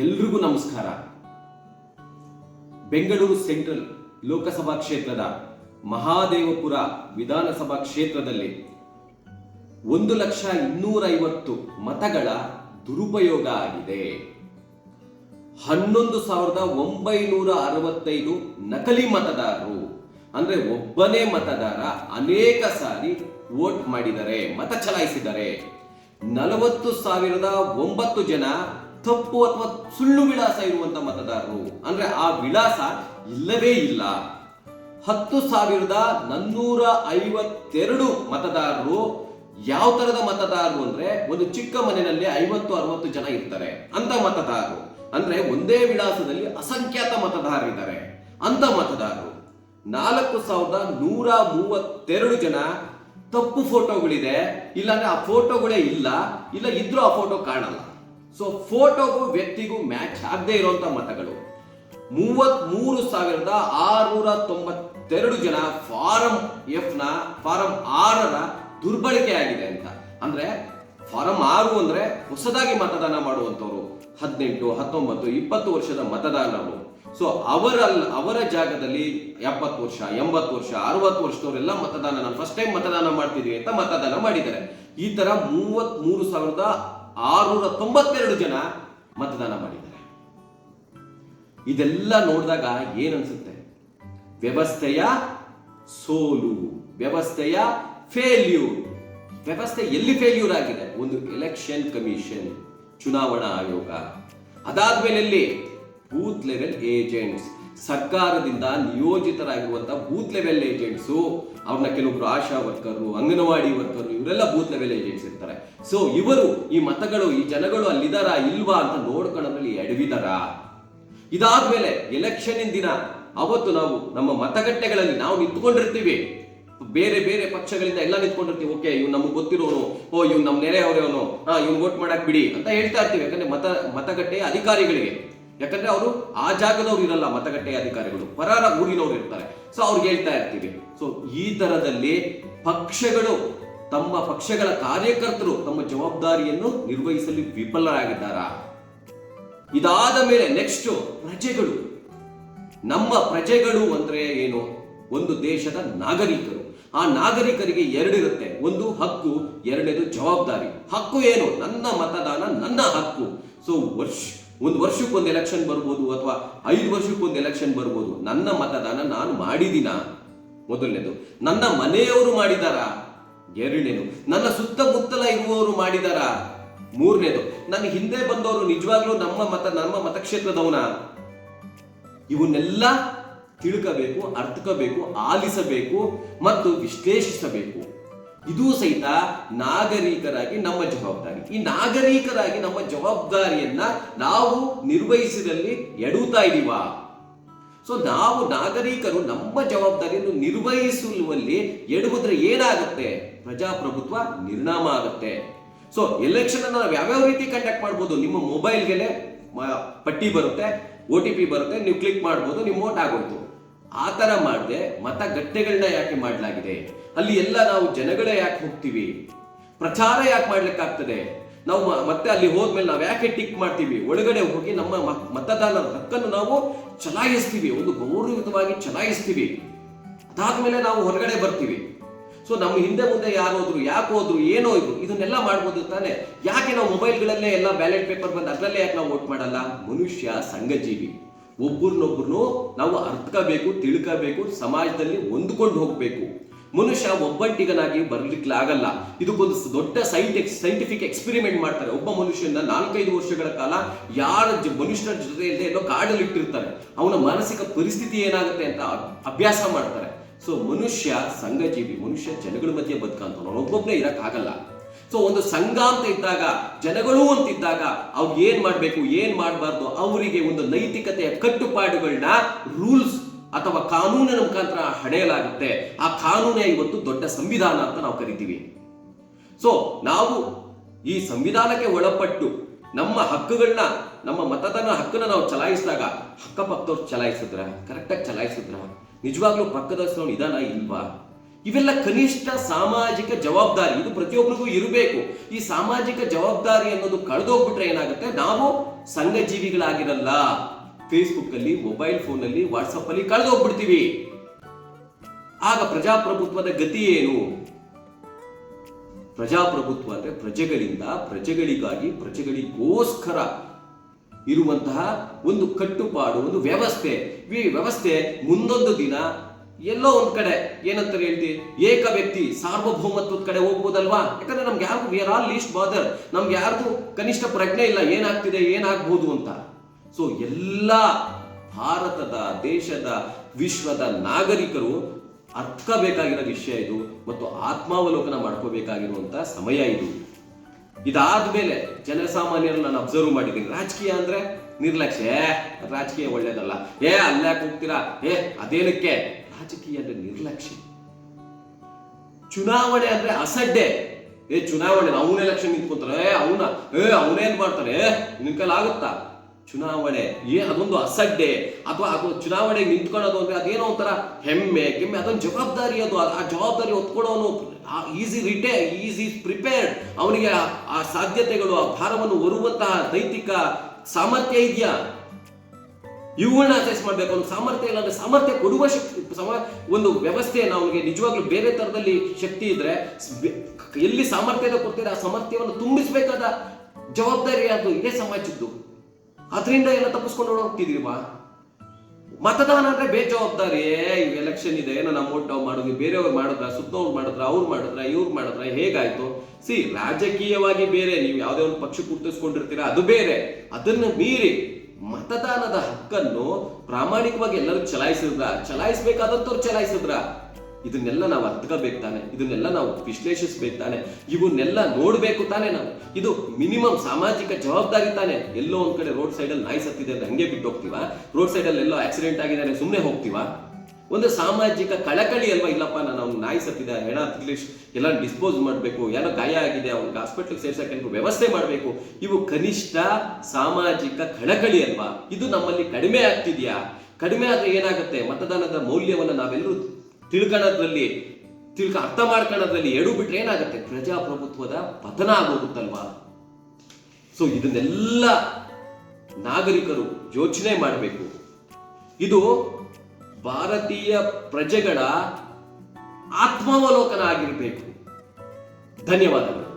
ಎಲ್ರಿಗೂ ನಮಸ್ಕಾರ. ಬೆಂಗಳೂರು ಸೆಂಟ್ರಲ್ ಲೋಕಸಭಾ ಕ್ಷೇತ್ರದ ಮಹಾದೇವಪುರ ವಿಧಾನಸಭಾ ಕ್ಷೇತ್ರದಲ್ಲಿ ಒಂದು ಲಕ್ಷ ಇನ್ನೂರೈವತ್ತು ಮತಗಳ ದುರುಪಯೋಗ ಆಗಿದೆ. ಹನ್ನೊಂದು ಸಾವಿರದ ಒಂಬೈನೂರ ಅರವತ್ತೈದು ನಕಲಿ ಮತದಾರರು, ಅಂದ್ರೆ ಒಬ್ಬನೇ ಮತದಾರ ಅನೇಕ ಸಾರಿ ವೋಟ್ ಮಾಡಿದರೆ, ಮತ ಚಲಾಯಿಸಿದರೆ ನಲವತ್ತು ಸಾವಿರದ ಒಂಬತ್ತು ಜನ ತಪ್ಪು ಅಥವಾ ಸುಳ್ಳು ವಿಳಾಸ ಇರುವಂತ ಮತದಾರರು. ಅಂದ್ರೆ ಆ ವಿಳಾಸ ಇಲ್ಲವೇ ಇಲ್ಲ. ಹತ್ತು ಸಾವಿರದ ನನ್ನೂರ ಐವತ್ತೆರಡು ಮತದಾರರು ಯಾವ ತರದ ಮತದಾರರು ಅಂದ್ರೆ ಒಂದು ಚಿಕ್ಕ ಮನೆಯಲ್ಲಿ ಐವತ್ತು, ಅರವತ್ತು ಜನ ಇರ್ತಾರೆ ಅಂತ ಮತದಾರರು. ಅಂದ್ರೆ ಒಂದೇ ವಿಳಾಸದಲ್ಲಿ ಅಸಂಖ್ಯಾತ ಮತದಾರರಿದ್ದಾರೆ ಅಂತ ಮತದಾರರು. ನಾಲ್ಕು ಸಾವಿರದ ನೂರ ಮೂವತ್ತೆರಡು ಜನ ತಪ್ಪು ಫೋಟೋಗಳಿದೆ. ಇಲ್ಲಾಂದ್ರೆ ಆ ಫೋಟೋಗಳೇ ಇಲ್ಲ. ಇಲ್ಲ ಇದ್ರೂ ಆ ಫೋಟೋ ಕಾಣಲ್ಲ. ಸೊ ಫೋಟೋಗೂ ವ್ಯಕ್ತಿಗೂ ಮ್ಯಾಚ್ ಆಗದೆ ಇರುವಂತ ಮತಗಳು. ಮೂವತ್ಮೂರು ಸಾವಿರದ ಆರುನೂರ ತೊಂಬತ್ತೆರಡು ಜನ ಫಾರಂ ಎಫ್ನ ಫಾರಂ ಆರರ ದುರ್ಬಳಕೆ ಆಗಿದೆ ಅಂತ. ಅಂದ್ರೆ ಫಾರಂ ಆರು ಅಂದ್ರೆ ಹೊಸದಾಗಿ ಮತದಾನ ಮಾಡುವಂತವರು ಹದಿನೆಂಟು, ಹತ್ತೊಂಬತ್ತು, ಇಪ್ಪತ್ತು ವರ್ಷದ ಮತದಾರರು. ಸೊ ಅವರಲ್ಲ ಅವರ ಜಾಗದಲ್ಲಿ ಎಪ್ಪತ್ತು ವರ್ಷ, ಎಂಬತ್ತು ವರ್ಷ, ಅರವತ್ತು ವರ್ಷದವರೆಲ್ಲ ಮತದಾನ, ನಾನು ಫಸ್ಟ್ ಟೈಮ್ ಮತದಾನ ಮಾಡ್ತಿದ್ವಿ ಅಂತ ಮತದಾನ ಮಾಡಿದ್ದಾರೆ. ಈ ತರ ಮೂವತ್ತ್ ಮೂರು ಸಾವಿರದ ಆರುನೂರ ತೊಂಬತ್ತೆರಡು ಜನ ಮತದಾನ ಮಾಡಿದ್ದಾರೆ. ಇದೆಲ್ಲ ನೋಡಿದಾಗ ಏನನ್ಸುತ್ತೆ? ವ್ಯವಸ್ಥೆಯ ಸೋಲು, ವ್ಯವಸ್ಥೆಯ ಫೇಲ್ಯೂರ್ ವ್ಯವಸ್ಥೆ ಎಲ್ಲಿ ಫೇಲ್ಯೂರ್ ಆಗಿದೆ? ಒಂದು ಎಲೆಕ್ಷನ್ ಕಮಿಷನ್ ಚುನಾವಣಾ ಆಯೋಗ. ಅದಾದ್ಮೇಲೆ ಬೂತ್ ಲೆವೆಲ್ ಏಜೆಂಟ್ಸ್ ಸರ್ಕಾರದಿಂದ ನಿಯೋಜಿತರಾಗಿರುವಂಥ ಬೂತ್ ಲೆವೆಲ್ ಏಜೆಂಟ್ಸು, ಅವ್ರನ್ನ ಕೆಲವೊಬ್ರು ಆಶಾ ವರ್ಕರು, ಅಂಗನವಾಡಿ ವರ್ಕರು, ಇವರೆಲ್ಲ ಬೂತ್ ಲೆವೆಲ್ ಏಜೆಂಟ್ಸ್ ಇರ್ತಾರೆ. ಸೊ ಇವರು, ಈ ಮತಗಳು, ಈ ಜನಗಳು ಅಲ್ಲಿದಾರ, ಇಲ್ವಾ ಅಂತ ನೋಡ್ಕೊಳ್ಳೋದ್ರಲ್ಲಿ ಎಡವಿದಾರ. ಇದಾದ್ಮೇಲೆ ಎಲೆಕ್ಷನ್ ದಿನ, ಅವತ್ತು ನಾವು ನಮ್ಮ ಮತಗಟ್ಟೆಗಳಲ್ಲಿ ನಾವು ನಿಂತ್ಕೊಂಡಿರ್ತೀವಿ. ಬೇರೆ ಬೇರೆ ಪಕ್ಷಗಳಿಂದ ಎಲ್ಲ ನಿಂತ್ಕೊಂಡಿರ್ತೀವಿ. ಓಕೆ ಇವ್ ನಮ್ಗೆ ಗೊತ್ತಿರೋನು ಓ ನಮ್ ನಮ್ಮ ನೆರೆಹೊರೆಯವನು, ಹಾ, ಇವ್ನು ವೋಟ್ ಮಾಡಕ್ ಬಿಡಿ ಅಂತ ಹೇಳ್ತಾ ಇರ್ತೀವಿ. ಯಾಕಂದ್ರೆ ಮತ, ಮತಗಟ್ಟೆಯ ಅಧಿಕಾರಿಗಳಿಗೆ. ಯಾಕಂದ್ರೆ ಅವರು ಆ ಜಾಗದವ್ರು ಇರಲ್ಲ ಮತಗಟ್ಟೆಯ ಅಧಿಕಾರಿಗಳು. ಪರಾರ ಊರಿನವ್ರು ಇರ್ತಾರೆ. ಸೊ ಅವ್ರಿಗೆ ಹೇಳ್ತಾ ಇರ್ತೀವಿ. ಸೊ ಈ ತರದಲ್ಲಿ ಪಕ್ಷಗಳು, ತಮ್ಮ ಪಕ್ಷಗಳ ಕಾರ್ಯಕರ್ತರು ತಮ್ಮ ಜವಾಬ್ದಾರಿಯನ್ನು ನಿರ್ವಹಿಸಲು ವಿಫಲರಾಗಿದ್ದಾರಾ? ಇದಾದ ಮೇಲೆ ನೆಕ್ಸ್ಟ್ ಪ್ರಜೆಗಳು. ನಮ್ಮ ಪ್ರಜೆಗಳು ಅಂದ್ರೆ ಏನು? ಒಂದು ದೇಶದ ನಾಗರಿಕರು. ಆ ನಾಗರಿಕರಿಗೆ ಎರಡಿರುತ್ತೆ ಒಂದು ಹಕ್ಕು, ಎರಡನೇದು ಜವಾಬ್ದಾರಿ. ಹಕ್ಕು ಏನು? ನನ್ನ ಮತದಾನ, ನನ್ನ ಹಕ್ಕು. ಸೊ ವರ್ಷ ಒಂದು ವರ್ಷಕ್ಕೊಂದು ಎಲೆಕ್ಷನ್ ಬರ್ಬೋದು ಅಥವಾ ಐದು ವರ್ಷಕ್ಕೊಂದು ಎಲೆಕ್ಷನ್ ಬರ್ಬೋದು. ನನ್ನ ಮತದಾನ ನಾನು ಮಾಡಿದಿನ? ಮೊದಲನೇದು. ನನ್ನ ಮನೆಯವರು ಮಾಡಿದಾರ? ಎರಡನೇದು. ನನ್ನ ಸುತ್ತಮುತ್ತಲ ಇರುವವರು ಮಾಡಿದಾರ? ಮೂರನೇದು. ನನ್ನ ಹಿಂದೆ ಬಂದವರು ನಿಜವಾಗ್ಲೂ ನಮ್ಮ ಮತ, ನಮ್ಮ ಮತಕ್ಷೇತ್ರದವನ? ಇವನ್ನೆಲ್ಲ ತಿಳ್ಕಬೇಕು, ಅರ್ಥಕಬೇಕು, ಆಲಿಸಬೇಕು ಮತ್ತು ವಿಶ್ಲೇಷಿಸಬೇಕು. ಇದು ಸಹಿತ ನಾಗರಿಕರಾಗಿ ನಮ್ಮ ಜವಾಬ್ದಾರಿ. ಈ ನಾಗರಿಕರಾಗಿ ನಮ್ಮ ಜವಾಬ್ದಾರಿಯನ್ನ ನಾವು ನಿರ್ವಹಿಸಿದಲ್ಲಿ ಎಡುತ್ತಾ ಇದೀವ. ಸೊ ನಾವು ನಾಗರಿಕರು ನಮ್ಮ ಜವಾಬ್ದಾರಿಯನ್ನು ನಿರ್ವಹಿಸುವಲ್ಲಿ ಎಡುವುದ್ರೆ ಏನಾಗುತ್ತೆ? ಪ್ರಜಾಪ್ರಭುತ್ವ ನಿರ್ನಾಮ ಆಗುತ್ತೆ. ಸೊ ಎಲೆಕ್ಷನ್ ಅನ್ನ ನಾವು ಯಾವ್ಯಾವ ರೀತಿ ಕಂಡಕ್ಟ್ ಮಾಡ್ಬೋದು? ನಿಮ್ಮ ಮೊಬೈಲ್ಗೆಲೆ ಪಟ್ಟಿ ಬರುತ್ತೆ ಓ ಟಿ ಪಿ ಬರುತ್ತೆ, ನೀವು ಕ್ಲಿಕ್ ಮಾಡ್ಬೋದು ನಿಮ್ಮ ಓಟ್ ಆಗೋಯ್ತು. ಆ ಥರ ಮಾಡದೆ ಮತಗಟ್ಟೆಗಳನ್ನ ಯಾಕೆ ಮಾಡಲಾಗಿದೆ? ಅಲ್ಲಿ ಎಲ್ಲ ನಾವು ಜನಗಳೇ ಯಾಕೆ ಹೋಗ್ತೀವಿ? ಪ್ರಚಾರ ಯಾಕೆ ಮಾಡ್ಲಿಕ್ಕಾಗ್ತದೆ? ನಾವು ಮತ್ತೆ ಅಲ್ಲಿ ಹೋದ್ಮೇಲೆ ನಾವು ಯಾಕೆ ಟಿಕ್ ಮಾಡ್ತೀವಿ? ಒಳಗಡೆ ಹೋಗಿ ನಮ್ಮ ಮತದಾನದ ಹಕ್ಕನ್ನು ನಾವು ಚಲಾಯಿಸ್ತೀವಿ, ಒಂದು ಗೌರವಯುತವಾಗಿ ಚಲಾಯಿಸ್ತೀವಿ. ಅದಾದ್ಮೇಲೆ ನಾವು ಹೊರಗಡೆ ಬರ್ತೀವಿ. ಸೊ ನಮ್ಮ ಹಿಂದೆ ಮುಂದೆ ಯಾರೋದ್ರು, ಯಾಕೆ ಹೋದ್ರು, ಏನೋ ಇದ್ರು, ಇದನ್ನೆಲ್ಲ ಮಾಡ್ಬೋದು ತಾನೆ. ಯಾಕೆ ನಾವು ಮೊಬೈಲ್ಗಳಲ್ಲೇ ಎಲ್ಲ ಬ್ಯಾಲೆಟ್ ಪೇಪರ್ ಬಂದು ಅದರಲ್ಲೇ ಯಾಕೆ ನಾವು ವೋಟ್ ಮಾಡಲ್ಲ? ಮನುಷ್ಯ ಸಂಘಜೀವಿ. ಒಬ್ಬರನ್ನೊಬ್ಬರನ್ನು ನಾವು ಅರ್ಥಕಬೇಕು ತಿಳ್ಕಬೇಕು, ಸಮಾಜದಲ್ಲಿ ಹೊಂದ್ಕೊಂಡು ಹೋಗಬೇಕು. ಮನುಷ್ಯ ಒಬ್ಬಂಟಿಗನಾಗಿ ಬರ್ಲಿಕ್ಕೆ ಆಗಲ್ಲ ಇದಕ್ಕೊಂದು ದೊಡ್ಡ ಸೈಂಟಿಕ್ ಸೈಂಟಿಫಿಕ್ ಎಕ್ಸ್ಪೆರಿಮೆಂಟ್ ಮಾಡ್ತಾರೆ. ಒಬ್ಬ ಮನುಷ್ಯನ ನಾಲ್ಕೈದು ವರ್ಷಗಳ ಕಾಲ ಯಾರ ಮನುಷ್ಯನ ಜೊತೆಯಲ್ಲೇ ಜೊತೆ ಇಲ್ಲದೆ ಎಲ್ಲೋ ಕಾಡಲ್ಲಿ ಇಟ್ಟಿರ್ತಾರೆ ಅವನ ಮಾನಸಿಕ ಪರಿಸ್ಥಿತಿ ಏನಾಗುತ್ತೆ ಅಂತ ಅಭ್- ಅಭ್ಯಾಸ ಮಾಡ್ತಾರೆ. ಸೊ ಮನುಷ್ಯ ಸಂಘಜೀವಿ, ಮನುಷ್ಯ ಜನಗಳ ಮಧ್ಯೆ ಬದುಕಂತ ಒಬ್ಬೊಬ್ಬನೇ ಇರಕ್ಕಾಗಲ್ಲ. ಸೊ ಒಂದು ಸಂಘ ಅಂತ ಇದ್ದಾಗ, ಜನಗಳು ಅಂತ ಇದ್ದಾಗ ಅವ್ರು ಏನ್ ಮಾಡಬೇಕು, ಏನ್ ಮಾಡಬಾರ್ದು ಅವರಿಗೆ ಒಂದು ನೈತಿಕತೆಯ ಕಟ್ಟುಪಾಡುಗಳನ್ನ ರೂಲ್ಸ್ ಅಥವಾ ಕಾನೂನಿನ ಮುಖಾಂತರ ಹಡೆಯಲಾಗುತ್ತೆ. ಆ ಕಾನೂನೇ ಇವತ್ತು ದೊಡ್ಡ ಸಂವಿಧಾನ ಅಂತ ನಾವು ಕರಿತೀವಿ. ಸೊ ನಾವು ಈ ಸಂವಿಧಾನಕ್ಕೆ ಒಳಪಟ್ಟು ನಮ್ಮ ಹಕ್ಕುಗಳನ್ನ ನಮ್ಮ ಮತದಾನ ಹಕ್ಕನ್ನ ನಾವು ಚಲಾಯಿಸಿದಾಗ, ಅಕ್ಕಪಕ್ಕದವ್ರು ಚಲಾಯಿಸಿದ್ರ ಕರೆಕ್ಟಾಗಿ ಚಲಾಯಿಸಿದ್ರ, ನಿಜವಾಗ್ಲೂ ಪಕ್ಕದ ಇದಾನ ಇಲ್ವಾ? ಇವೆಲ್ಲ ಕನಿಷ್ಠ ಸಾಮಾಜಿಕ ಜವಾಬ್ದಾರಿ. ಇದು ಪ್ರತಿಯೊಬ್ಬರಿಗೂ ಇರಬೇಕು. ಈ ಸಾಮಾಜಿಕ ಜವಾಬ್ದಾರಿ ಅನ್ನೋದು ಕಳೆದೋಗ್ಬಿಟ್ರೆ ಏನಾಗುತ್ತೆ? ನಾವು ಸಂಘ ಜೀವಿಗಳಾಗಿರಲ್ಲ ಫೇಸ್ಬುಕ್ ಅಲ್ಲಿ ಮೊಬೈಲ್ ಫೋನ್ ಅಲ್ಲಿ ವಾಟ್ಸಪ್ ಅಲ್ಲಿ ಕಳೆದೋಗ್ಬಿಡ್ತೀವಿ. ಆಗ ಪ್ರಜಾಪ್ರಭುತ್ವದ ಗತಿ ಏನು? ಪ್ರಜಾಪ್ರಭುತ್ವ ಅಂದ್ರೆ ಪ್ರಜೆಗಳಿಂದ ಪ್ರಜೆಗಳಿಗಾಗಿ ಪ್ರಜೆಗಳಿಗೋಸ್ಕರ ಇರುವಂತಹ ಒಂದು ಕಟ್ಟುಪಾಡು, ಒಂದು ವ್ಯವಸ್ಥೆ. ಈ ವ್ಯವಸ್ಥೆ ಮುಂದೊಂದು ದಿನ ಎಲ್ಲೋ ಒಂದ್ ಕಡೆ ಏನಂತ ಹೇಳ್ತಿ? ಏಕ ವ್ಯಕ್ತಿ ಸಾರ್ವಭೌಮತ್ವದ ಕಡೆ ಹೋಗ್ಬೋದಲ್ವಾ? ಯಾಕಂದ್ರೆ ನಮ್ಗೆ ಯಾರು we are at least bother ನಮ್ಗೆ ಯಾರಿಗೂ ಕನಿಷ್ಠ ಪ್ರಜ್ಞೆ ಇಲ್ಲ, ಏನಾಗ್ತಿದೆ, ಏನಾಗ್ಬೋದು ಅಂತ. ಸೊ ಎಲ್ಲ ಭಾರತದ, ದೇಶದ, ವಿಶ್ವದ ನಾಗರಿಕರು ಅರ್ಥಬೇಕಾಗಿರೋ ವಿಷಯ ಇದು ಮತ್ತು ಆತ್ಮಾವಲೋಕನ ಮಾಡ್ಕೋಬೇಕಾಗಿರುವಂತ ಸಮಯ ಇದು. ಇದಾದ್ಮೇಲೆ ಜನಸಾಮಾನ್ಯರು ನಾನು ಅಬ್ಸರ್ವ್ ಮಾಡಿದ್ದೀನಿ. ರಾಜಕೀಯ ಅಂದ್ರೆ ನಿರ್ಲಕ್ಷ್ಯ. ರಾಜಕೀಯ ಒಳ್ಳೇದಲ್ಲ. ಏ ಅಲ್ಲಾಕ್ ಹೋಗ್ತೀರಾ? ಏ, ಅದೇನಕ್ಕೆ? ರಾಜಕೀಯ ಅಂದ್ರೆ ನಿರ್ಲಕ್ಷ್ಯ. ಚುನಾವಣೆ ಅಂದ್ರೆ ಅಸಡ್ಡೆ. ಏ, ಚುನಾವಣೆ ಅವನ ಎಲೆಕ್ಷನ್ ನಿಂತ್ಕೊಂತಾರೆ ಅವನ, ಏ ಅವನೇನ್ ಮಾಡ್ತಾನೆ. ಏ, ನಿನ್ ಆಗುತ್ತಾ? ಚುನಾವಣೆ, ಏ, ಅದೊಂದು ಅಸಡ್ಡೆ. ಅಥವಾ ಅದು ಚುನಾವಣೆಗೆ ನಿಂತ್ಕೊಳ್ಳೋದು ಅಂದ್ರೆ ಅದೇನೋ ಒಂಥರ ಹೆಮ್ಮೆ, ಕೆಮ್ಮೆ, ಅದೊಂದು ಜವಾಬ್ದಾರಿ ಅದು. ಆ- ಜವಾಬ್ದಾರಿ ಒತ್ಕೊಡೋನು is he ready is he prepared ಅವನಿಗೆ ಆ- ಆ ಸಾಧ್ಯತೆಗಳು, ಆ ಭಾರವನ್ನು ಹೊರುವಂತಹ ನೈತಿಕ ಸಾಮರ್ಥ್ಯ ಇದೆಯಾ? ಇವುಗಳನ್ನ ಅಸೆಸ್ ಮಾಡಬೇಕು. ಒಂದು ಸಾಮರ್ಥ್ಯ ಇಲ್ಲ ಅಂದ್ರೆ ಸಾಮರ್ಥ್ಯ ಕೊಡುವ ಶಕ್ತಿ, ಸಮ, ಒಂದು ವ್ಯವಸ್ಥೆಯನ್ನು ಅವನಿಗೆ ನಿಜವಾಗ್ಲೂ ಬೇರೆ ತರದಲ್ಲಿ ಶಕ್ತಿ ಇದ್ರೆ ಎಲ್ಲಿ ಸಾಮರ್ಥ್ಯದ ಕೊಡ್ತೀರ ಆ ಸಾಮರ್ಥ್ಯವನ್ನು ತುಂಬಿಸಬೇಕಾದ ಜವಾಬ್ದಾರಿ ಅದು ಇದೇ ಸಮಾಜದ್ದು. ಅದರಿಂದ ಎಲ್ಲ ತಪ್ಪಿಸ್ಕೊಂಡು ಹೋಗ್ತಿದೀವಾ? ಮತದಾನ ಅಂದ್ರೆ ಬೇಜವಾಬ್ದಾರಿ. ಎಲೆಕ್ಷನ್ ಇದೆ. ಏನೋ ನಮ್ಮ ಓಟ್ ನಾವು ಮಾಡೋದು. ಬೇರೆಯವ್ರು ಮಾಡಿದ್ರ? ಸುತ್ತವ್ರು ಮಾಡಿದ್ರ? ಅವ್ರು ಮಾಡಿದ್ರ? ಇವ್ರು ಮಾಡಿದ್ರ? ಹೇಗಾಯ್ತು? ಸಿ, ರಾಜಕೀಯವಾಗಿ ಬೇರೆ. ನೀವು ಯಾವುದೇ ಒಂದು ಪಕ್ಷ ಗುರ್ತಿಸ್ಕೊಂಡಿರ್ತೀರಾ? ಅದು ಬೇರೆ. ಅದನ್ನು ಮೀರಿ ಮತದಾನದ ಹಕ್ಕನ್ನು ಪ್ರಾಮಾಣಿಕವಾಗಿ ಎಲ್ಲರೂ ಚಲಾಯಿಸಿದ್ರ? ಚಲಾಯಿಸಬೇಕಾದಂತವ್ರು ಚಲಾಯಿಸಿದ್ರ? ಇದನ್ನೆಲ್ಲ ನಾವು ಅರ್ಥಕೋಬೇಕು ತಾನೆ. ಇದನ್ನೆಲ್ಲ ನಾವು ವಿಶ್ಲೇಷಿಸ್ಬೇಕು ತಾನೆ. ಇವನ್ನೆಲ್ಲ ನೋಡ್ಬೇಕು ತಾನೆ ನಾವು. ಇದು ಮಿನಿಮಮ್ ಸಾಮಾಜಿಕ ಜವಾಬ್ದಾರಿ ತಾನೆ. ಎಲ್ಲೋ ಒಂದ್ ಕಡೆ ರೋಡ್ ಸೈಡಲ್ಲಿ ನಾಯಿ ಸತ್ತಿದೆ ಅಂತ ಹಂಗೆ ಬಿಟ್ಟು ಹೋಗ್ತೀವ ರೋಡ್ ಸೈಡಲ್ಲಿ ಎಲ್ಲೋ ಆಕ್ಸಿಡೆಂಟ್ ಆಗಿದೆ ಅಂದ್ರೆ ಸುಮ್ಮನೆ ಹೋಗ್ತೀವ? ಒಂದು ಸಾಮಾಜಿಕ ಕಳಕಳಿ ಅಲ್ವಾ? ಇಲ್ಲಪ್ಪ, ನಾನು ಅವ್ನು ನಾಯಿ ಸತ್ತಿದೆ ಹೆಣ ತಿಳಿಶ್ ಎಲ್ಲ ಡಿಸ್ಪೋಸ್ ಮಾಡಬೇಕು, ಏನೋ ಗಾಯ ಆಗಿದೆ, ಅವ್ನಿಗೆ ಹಾಸ್ಪಿಟ್ಲಿಗೆ ಸೇರ್ಸಕ್ಕೆ ವ್ಯವಸ್ಥೆ ಮಾಡಬೇಕು. ಇವು ಕನಿಷ್ಠ ಸಾಮಾಜಿಕ ಕಳಕಳಿ ಅಲ್ವಾ? ಇದು ನಮ್ಮಲ್ಲಿ ಕಡಿಮೆ ಆಗ್ತಿದೆಯಾ? ಕಡಿಮೆ ಆದರೆ ಏನಾಗುತ್ತೆ? ಮತದಾನದ ಮೌಲ್ಯವನ್ನು ನಾವೆಲ್ಲರೂ ತಿಳ್ಕೊಳ್ಳೋದ್ರಲ್ಲಿ ತಿಳ್ಕ, ಅರ್ಥ ಮಾಡ್ಕೊಳ್ಳೋದ್ರಲ್ಲಿ ಎಡು ಬಿಟ್ರೆ ಏನಾಗುತ್ತೆ? ಪ್ರಜಾಪ್ರಭುತ್ವದ ಪತನ ಆಗೋಗುತ್ತಲ್ವಾ? ಸೊ ಇದನ್ನೆಲ್ಲ ನಾಗರಿಕರು ಯೋಚನೆ ಮಾಡಬೇಕು. ಇದು ಭಾರತೀಯ ಪ್ರಜೆಗಳ ಆತ್ಮಾವಲೋಕನ ಆಗಿರಬೇಕು ಧನ್ಯವಾದಗಳು.